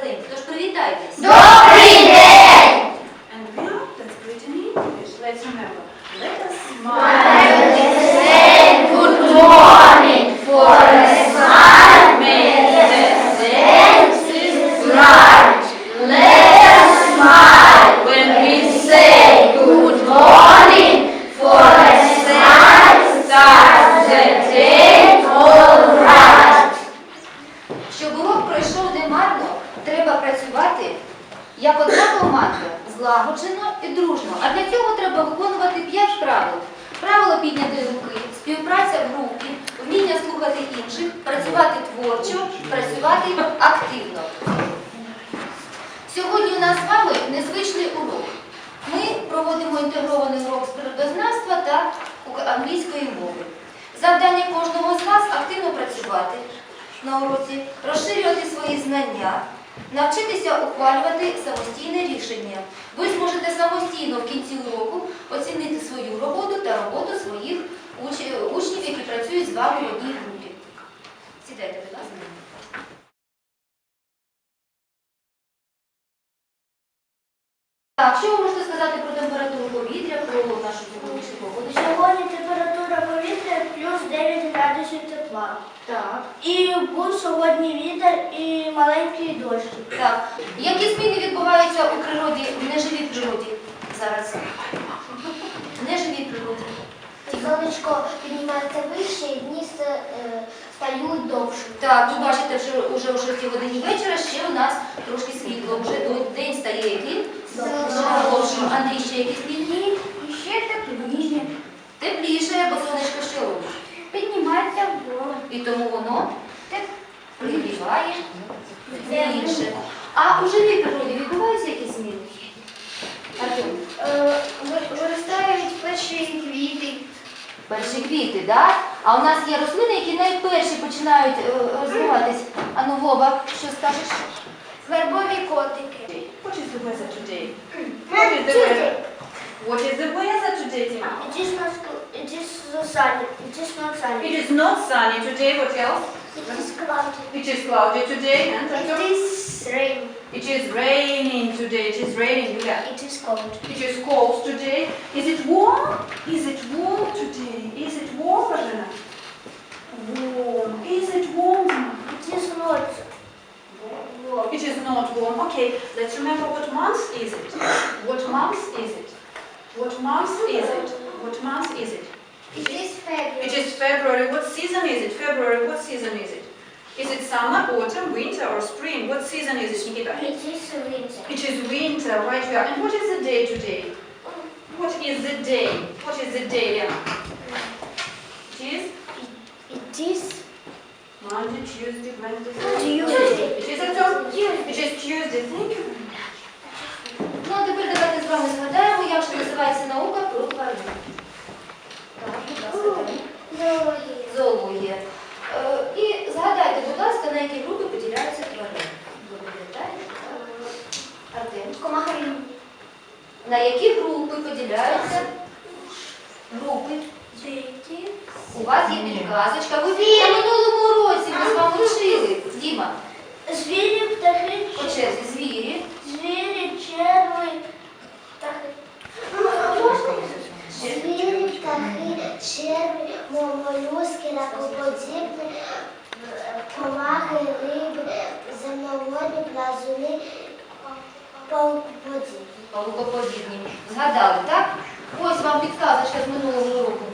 Зеленький, тож привітайтесь. Англійської мови. Завдання кожного з вас активно працювати на уроці, розширювати свої знання, навчитися ухвалювати самостійне рішення. Ви зможете самостійно в кінці уроку оцінити свою роботу та роботу своїх уч- учнів, які працюють з вами в одній групі. Сідайте, будь ласка. Так, що Так. І був сьогодні вітер і маленький дощ. Так. Які зміни відбуваються у природі, в неживій природі зараз? В неживій природі. Сонечко піднімається вище і дні е, стають довше. Так, ви бачите, що вже о 6 годині вечора ще у нас трошки світло. Вже день стає який? Довшим. Андрій, ще якісь зміни? І ще тепліше. Тепліше, бо сонечко що робить? Піднімається вгору. І тому воно пригріває більше. А у живій природі відбуваються якісь зміни? Е, Виростають перші квіти. Перші квіти, так? А у нас є рослини, які найперші починають е, розвиватись. А ну, Вова, що скажеш? Вербові котики. What is the weather today? What is the weather? What is the weather today, Tima? It is not, it is sunny. It is not sunny. It is not sunny today. What else? It is cloudy. It is cloudy today. And It is rain. It is raining today. It is raining, Yulia. It is cold. It is cold today. Is it warm? Is it warm today? Is it warm, Rajana? Warm. Is it warm? It is not warm. It is not warm. Okay, let's remember what month is it? What month is it? What month is it? What month is it? It is February. It is February. What season is it? February. What season is it? Is it summer, autumn, winter, or spring? What season is it, Nikita? It is winter. It is winter, right here. And what is the day today? What is the day? What is the day? Lena? It is It is Monday, Tuesday, Wednesday, Tuesday. It is October. It is Tuesday. Thank you. Ну, а тепер давайте з вами згадаємо, як ж називається наука про тварин. Так, будь ласка, Дарина. Зоологія. Зоологія. Е, І згадайте, будь ласка, на які групи поділяються тварини. Ви пам'ятаєте? так? Артем. Комахи. На які групи поділяються групи? Деякі. У вас є підказочка. Ви на минулому році ми з вами вчили. Діма, Звірі, птахи, по черзі звірі. звірі, черви, птахи. Звірі, птахи, черві, молюски, ракоподібні, комахи, риби, земноводні, плазуни, паукоподібні. Павукоподібні. Згадали, так? Ось вам підказочка з минулого року.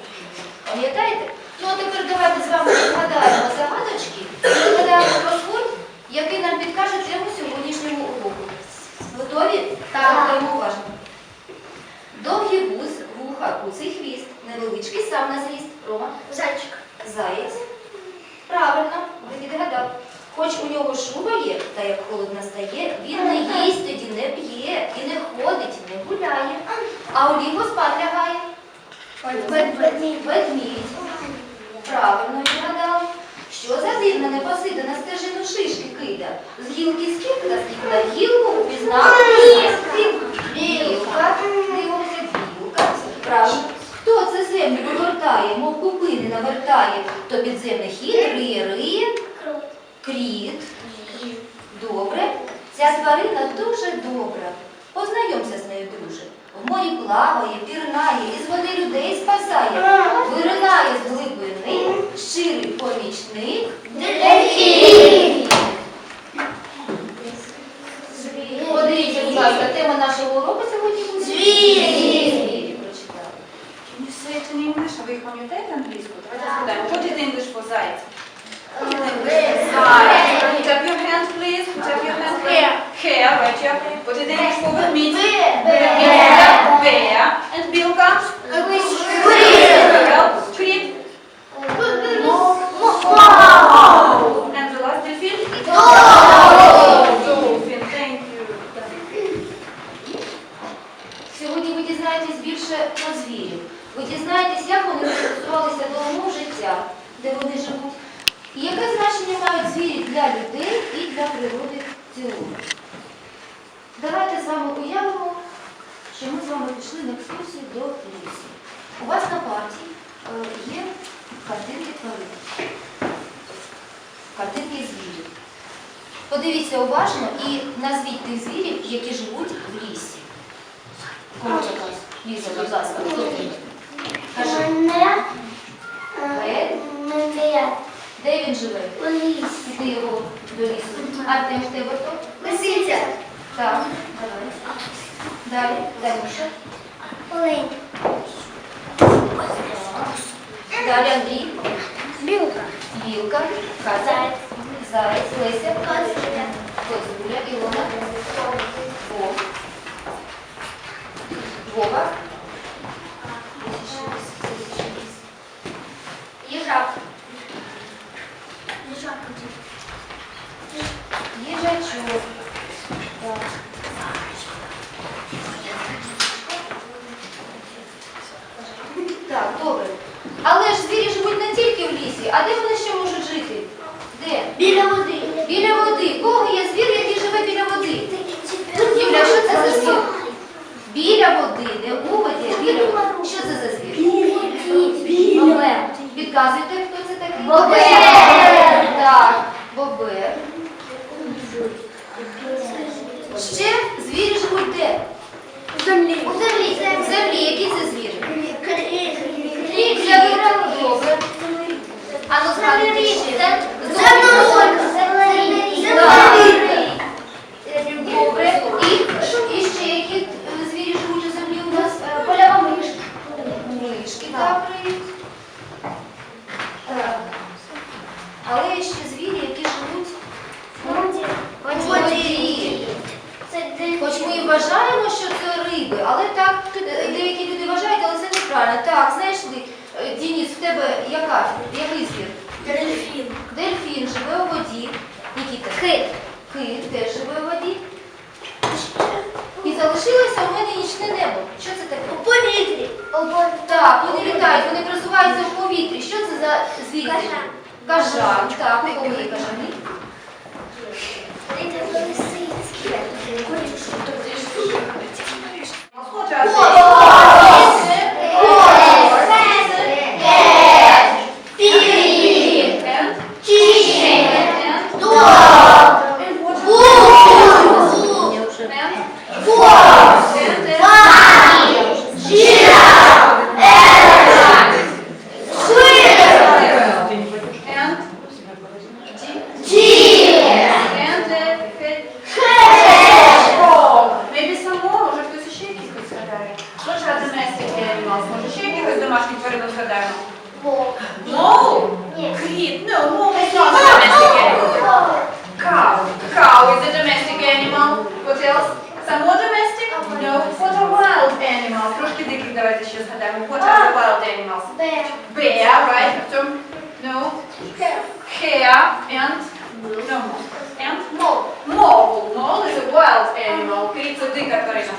Пам'ятаєте? Ну а тепер давайте з вами згадаємо загадочки і згадаємо кросворд, який нам підкаже тему сьогоднішнього уроку. Готові? Так. Слухаємо уважно. Довгий вуз, вуха, куций хвіст, невеличкий сам на зріст. Рома. Зайчик. Заєць. Правильно, ви відгадав. Хоч у нього шуба є, та як холодно стає, він не їсть, тоді не п'є, і не ходить, не гуляє. А у ліго спать лягає. Ведмідь. Ведмідь. Правильно відгадали. Що за дивна непосида на стежину шишки кида? З гілки скільки скільки на гілку упізнав Білка. Дивимося, білка. Правильно. Хто це землю вигортає, мов купини навертає, то підземний хід риє, риє, кріт. Добре. Ця тварина дуже добра. Познайомся з нею, друже. В морі плаває, пірнає, із води людей спасає, виринає з глибини, щирий помічник. Подивіться, будь ласка, тема нашого уроку сьогодні буде Звірі. Звірі прочитали. Can you say it in English? А ви їх пам'ятаєте англійську? Давайте згадаємо. What is English for зайць? Зайць. Put up your hand, please. Put up your hand. Hair. Hair, right here. What is English for vermeet? Bear. Bear. And Bilka? Кріт. And the last delfin? Dolphin. Thank you. Сьогодні ви дізнаєтесь більше про звірів. Ви дізнаєтесь, як вони пристосувалися до умов життя, де вони живуть, і яке значення мають звірі для людей і для природи в цілому. Давайте з вами уявимо, що ми з вами пішли на екскурсію до лісу. У вас на парті е, є картинки тварин, картинки звірів. Подивіться уважно і назвіть тих звірів, які живуть в лісі. Показ? Ліза, будь ласка, хто ти? Кажи, Мене Е? мене де він живе? у лісі. Іди його до лісу. Артем, в тебе хто? Лисиця. Так, давай. Далі, Данюша. Олень. Далі Андрій. Білка. Вілка. Катя. Заяць. Леся. Козуля. Ілона. Вов. Вова. Їжак. Їжак. Їжачок. Так. Так, А ну згадуйте ще. Земноролька. Землерій. Добре. І, і ще які е, звірі живуть у землі у нас? Полява мишка. Мишки, так, привіт. Так. Але є ще звірі, які живуть в воді. Хоч ми і вважаємо, що це риби, але так е, деякі люди вважають, але це неправильно. Так, знайшли. Е, Дініс, в тебе яка? Який звір? Дельфін. Дельфін живе у воді. Нікіта. Кит теж живе у воді. І залишилося у мене нічне небо. Що це таке? У повітрі. Так, вони літають, вони просуваються в повітрі. Що це за звір? Кажан. Кажан. Так, у кого є кажани? animal. Кріт це дика тварина.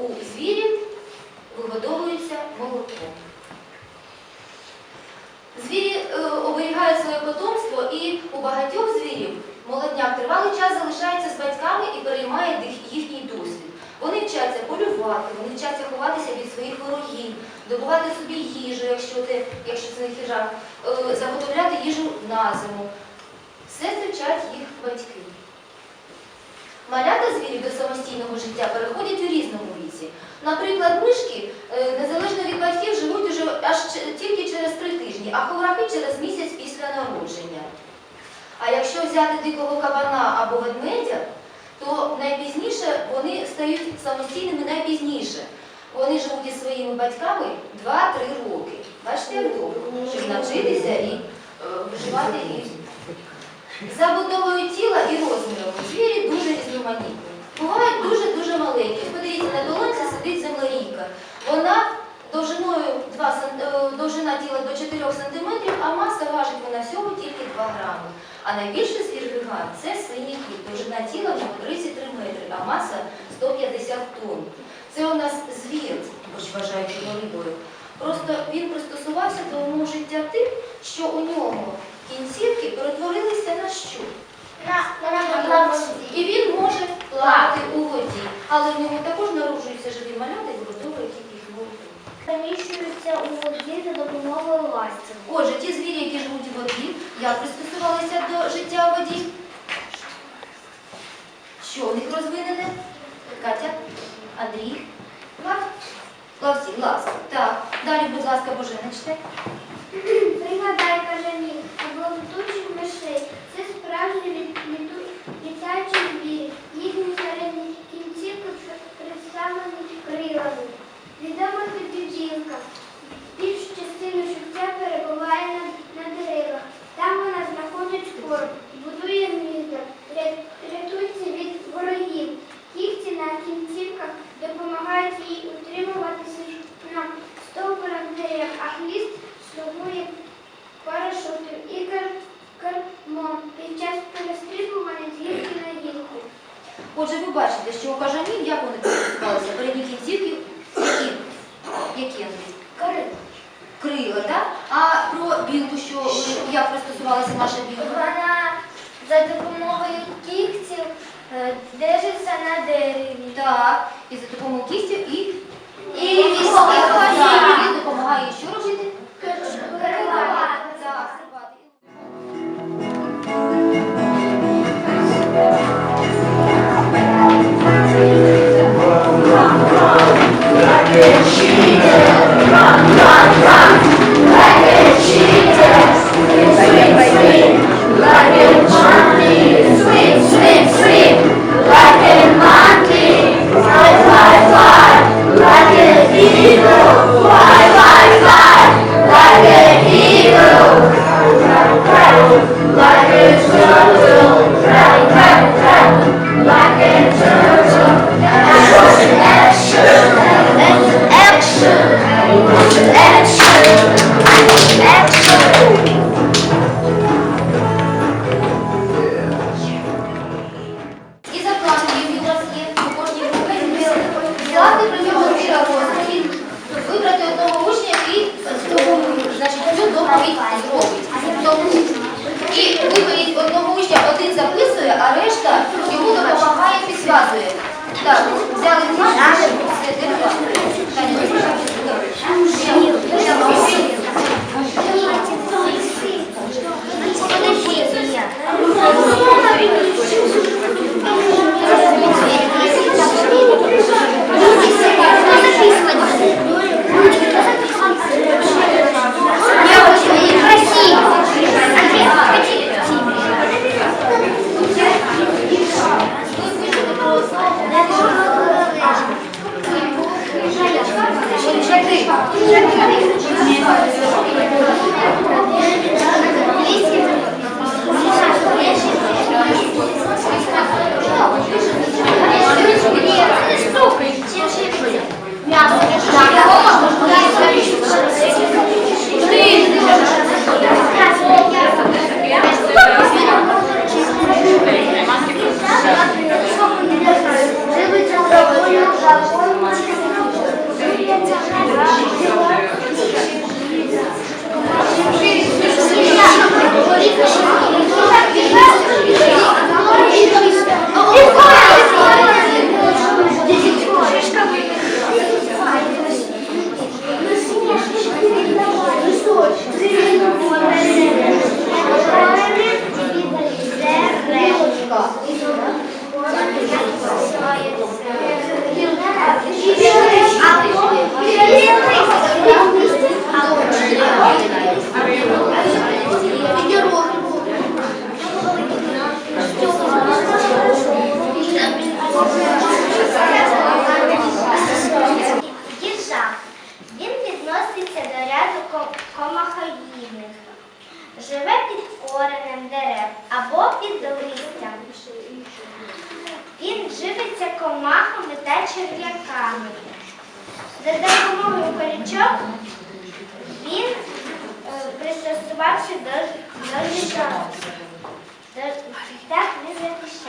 У звірів вигодовуються молоком. Звірі е, оберігають своє потомство, і у багатьох звірів молодняк тривалий час залишається з батьками і переймає їхній досвід. Вони вчаться полювати, вони вчаться ховатися від своїх ворогів, добувати собі їжу, якщо, ти, якщо це не хижак, е, заготовляти їжу на зиму. Все це вчать їх батьки. Малята звірів до самостійного життя переходять у різному віці. Наприклад, мишки, е, незалежно від батьків, живуть уже аж тільки через три тижні, а ховраки через місяць після народження. А якщо взяти дикого кабана або ведмедя, то найпізніше вони стають самостійними найпізніше. Вони живуть із своїми батьками 2-3 роки. Бачите, як довго, щоб навчитися і е, вживати і за будовою тіла і розміром звірі дуже різноманітні. Бувають дуже-дуже маленькі. Подивіться, на долонці сидить землерійка. Вона довжиною 2 сан- е, довжина тіла до 4 см, а маса важить вона всього тільки 2 грами. А найбільший звір гігант це синій кіт. Довжина тіла в 33 метри, а маса 150 тонн. Це у нас звір, хоч вважають його. Просто він пристосувався до умов життя тим, що у нього кінцівки перетворилися на що? І він може плавати у воді. Але в нього також народжуються живі малята і виготовують їх воду. Переміщуються у воді за допомогою ластів. Отже, ті звірі, які живуть у воді, як пристосувалися до життя у воді? Що у них розвинене? Катя, Андрій, Лавці, ласка. Так. Далі, будь ласка, Божена, читай. Отже, ви бачите, що у кажанів, як вони пристосувалися? Передні кінцівки, які? Які? Кори. Крила, так? А про білку, що ви- як пристосувалася наша білка? Вона за допомогою кігтів е, держиться на дереві. Так, і за допомогою кістів і І і візки. він допомагає що робити? І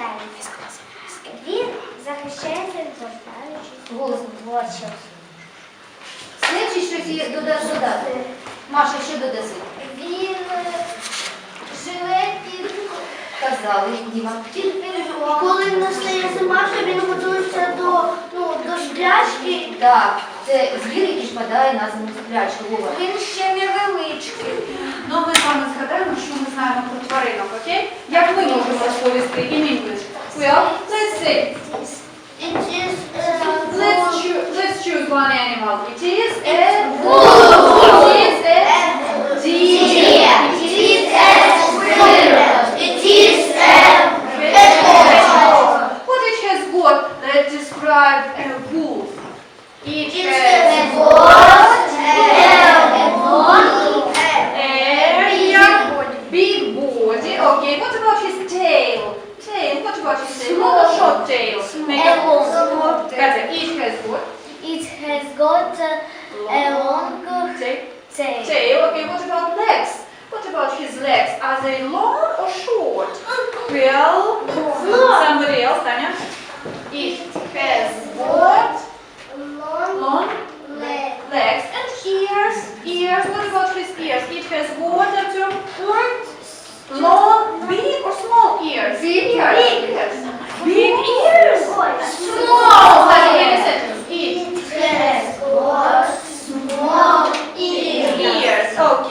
захищається. Він захищається від повстаючих Голосно. злочин. Слідчі щось є дода- додати. Маша, що додаси? Він е, живе Казали, пірогом. Коли настає зима, то він готується до, ну, до сплячки. Так, це звір, який впадає на зиму сплячку. Він ще невеличкий. Ну, ми з вами згадаємо, що ми знаємо про тваринок, окей? Як ми можемо розповісти in English? Well, let's say, It is uh, let's choose, let's choose one animal. It is a wolf. Are they long or short? Well, somebody else, Tanya. It has what? Long Long leg. legs and ears. Ears. What about his ears? It has what? Artyom? Long, big or small ears? Big ears. Big, big ears. Small. Like in a sentence. It has got small ears. ears. Okay.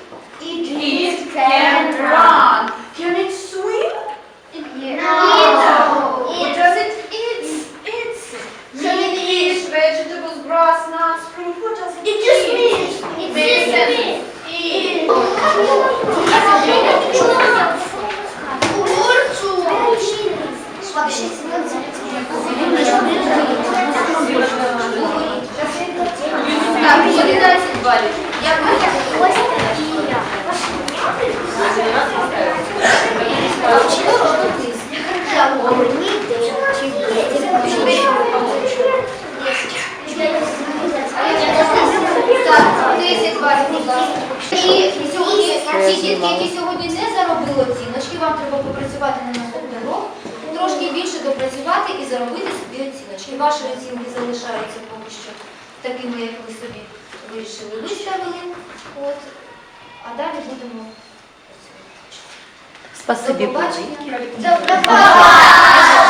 дітки, які сьогодні не заробили оціночки, вам треба попрацювати на наступний урок, трошки більше допрацювати і заробити собі оціночки. Ваші оцінки залишаються поки що такими, як ви собі вирішили виставили. От. А далі будемо. працювати. Спасибі. До побачення. До